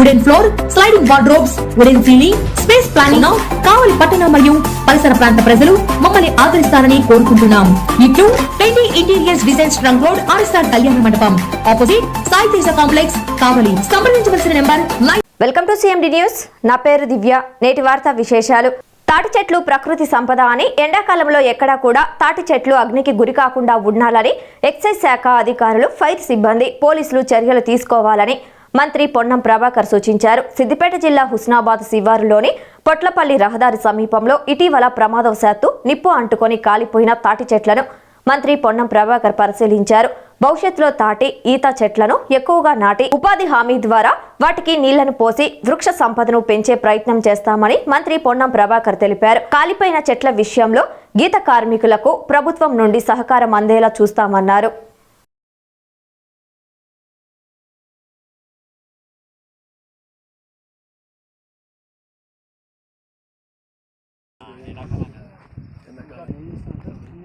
wooden floor sliding wardrobes wooden ceiling space planning Kavali పట్టణ మరియు పరిసర ప్రాంత ప్రజలు మమ్మల్ని ఆదరిస్తారని కోరుకుంటున్నాం. ఇట్లు Pendi interiors designs trunk road RSR Kalyana Mandapam. Opposite Sai Teja complex Kavali. సంప్రదించవలసిన number welcome to CMD news. నా పేరు దివ్య. నేటి వార్తా విశేషాలు. తాటి చెట్లు ప్రకృతి సంపద అని ఎండాకాలంలో ఎక్కడా కూడా తాటి చెట్లు అగ్నికి గురి కాకుండా ఉండాలని ఎక్సైజ్ శాఖ అధికారులు ఫైర్ సిబ్బంది పోలీసులు చర్యలు తీసుకోవాలని మంత్రి పొన్నం ప్రభాకర్ సూచించారు. సిద్దిపేట జిల్లా హుస్నాబాద్ శివారులోని పొట్లపల్లి రహదారి సమీపంలో ఇటీవల ప్రమాదవశాత్తు నిప్పు అంటుకొని కాలిపోయిన తాటి చెట్లను మంత్రి పొన్నం ప్రభాకర్ పరిశీలించారు. భవిష్యత్తులో తాటి ఈత చెట్లను ఎక్కువగా నాటి ఉపాధి హామీ ద్వారా వాటికి నీళ్ళను పోసి వృక్ష సంపదను పెంచే ప్రయత్నం చేస్తామని మంత్రి పొన్నం ప్రభాకర్ తెలిపారు. కాలిపోయిన చెట్ల విషయంలో గీత కార్మికులకు ప్రభుత్వం నుండి సహకారం అందేలా చూస్తామన్నారు.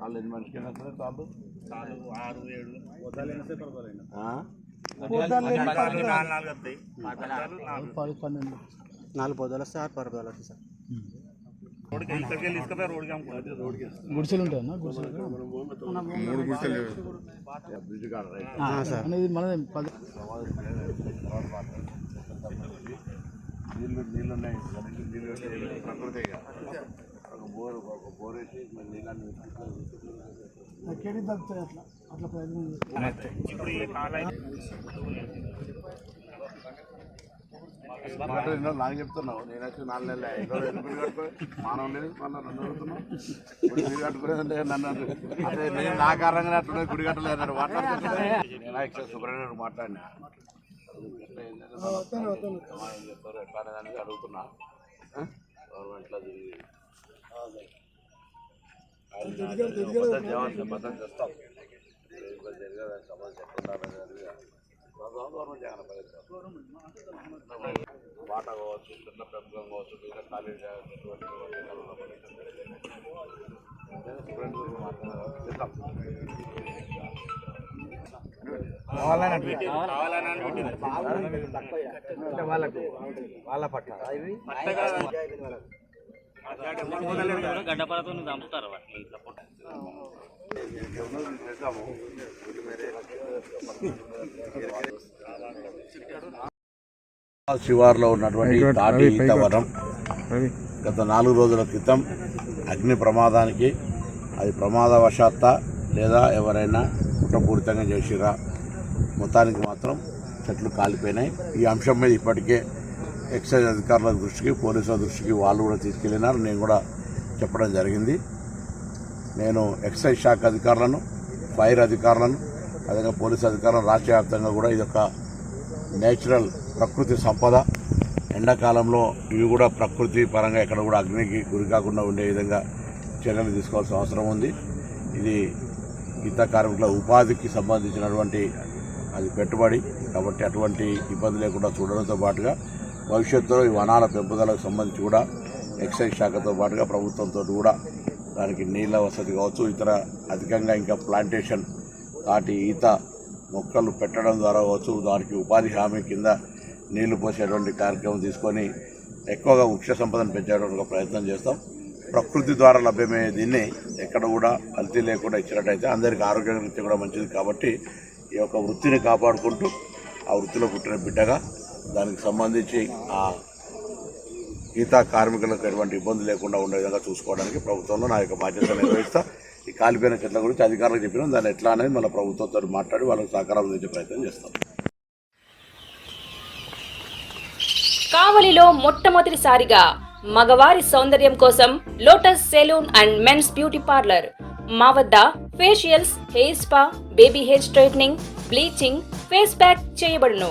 వాళ్ళు ఎన్ని మనిషికి వస్తారు తాళ్ళు? చాలు ఆరు ఏడు. నాలుగు పొద్దులు వస్తాయి. ఆరు పది పొద్దులు వస్తాయి సార్. గుడిసెలు ఉంటాయన్న గుడిసెలు. బ్రిడ్జ్ కాడ రైట్. సార్. అనేది మనది పది. నీళ్ళు నీళ్ళు ఉన్నాయి. ప్రకృతి బోర్ ఒక బోర్ వేసి మరి నీళ్ళని కేడీ తగ్గుతాయి అట్లా అట్లా ప్రయత్నం ఇప్పుడు ఈ కాలం మాట ఎన్నో నాకు చెప్తున్నావు. నేను వచ్చి నాలుగు నెలలు ఎన్నో కట్టుకొని మానవం లేదు మళ్ళీ రెండు కడుతున్నావు గుడి కట్టుకునేదంటే నన్ను. అదే నేను నా కారణంగా అట్లా గుడి కట్టలేదు మాట్లాడుతుంటే నేను ఎక్సైజ్ సూపరింటెండెంట్ మాట్లాడినా. ఎట్లా చెప్తారు ఎట్లా అడుగుతున్నా? గవర్నమెంట్లో తిరిగి వాటా కావచ్చు చిన్న పెంపకం కావచ్చు మిగతా ఖాళీ చేయాల్సినటువంటి గడ్డపడతో చంపుతారు శివార్లో ఉన్నటువంటి తాటి వనం గత నాలుగు రోజుల క్రితం అగ్ని ప్రమాదానికి అది ప్రమాదవశాత్త లేదా ఎవరైనా కుట్రపూరితంగా చేసిరా? మొత్తానికి మాత్రం చెట్లు కాలిపోయినాయి. ఈ అంశం మీద ఇప్పటికే ఎక్సైజ్ అధికారుల దృష్టికి పోలీసుల దృష్టికి వాళ్ళు కూడా తీసుకెళ్ళినారు. నేను కూడా చెప్పడం జరిగింది. నేను ఎక్సైజ్ శాఖ అధికారులను ఫైర్ అధికారులను అదేవిధంగా పోలీసు అధికారులను రాష్ట్ర వ్యాప్తంగా కూడా ఇది ఒక నేచురల్ ప్రకృతి సంపద. ఎండాకాలంలో ఇవి కూడా ప్రకృతి పరంగా ఎక్కడ కూడా అగ్నికి గురి కాకుండా ఉండే విధంగా చర్యలు తీసుకోవాల్సిన అవసరం ఉంది. ఇది గీత కార్మికుల ఉపాధికి సంబంధించినటువంటి అది పెట్టుబడి. కాబట్టి అటువంటి ఇబ్బంది లేకుండా చూడడంతో పాటుగా భవిష్యత్తులో ఈ వనాల పెంపుదలకు సంబంధించి కూడా ఎక్సైజ్ శాఖతో పాటుగా ప్రభుత్వంతో కూడా దానికి నీళ్ళ వసతి కావచ్చు ఇతర అధికంగా ఇంకా ప్లాంటేషన్ తాటి ఈత మొక్కలు పెట్టడం ద్వారా కావచ్చు దానికి ఉపాధి హామీ కింద నీళ్ళు పోసేటువంటి కార్యక్రమం తీసుకొని ఎక్కువగా వృక్ష సంపదను పెంచేటువంటి ప్రయత్నం చేస్తాం. ప్రకృతి ద్వారా లభ్యమయ్యే దీన్ని ఎక్కడ కూడా కల్తీ లేకుండా ఇచ్చినట్టయితే అందరికీ ఆరోగ్య కూడా మంచిది కాబట్టి ఈ యొక్క వృత్తిని కాపాడుకుంటూ ఆ వృత్తిలో పుట్టిన బిడ్డగా దానికి సంబంధించి ఆ గీతా కార్మికులకు ఎటువంటి ఇబ్బంది లేకుండా ఉండే విధంగా చూసుకోవడానికి ప్రభుత్వంలో నా యొక్క బాధ్యత నిర్వహిస్తా. ఈ కాలిపోయిన చెట్ల గురించి అధికారులకు చెప్పినాం. దాన్ని ఎట్లా అనేది మన ప్రభుత్వంతో మాట్లాడి వాళ్ళకి సహకారం అందించే ప్రయత్నం చేస్తాం. కావలిలో మొట్టమొదటిసారిగా మగవారి సౌందర్యం కోసం lotus salon and men's beauty parlour మా వద్ద facials hair spa baby hair straightening bleaching face pack చేయబడును.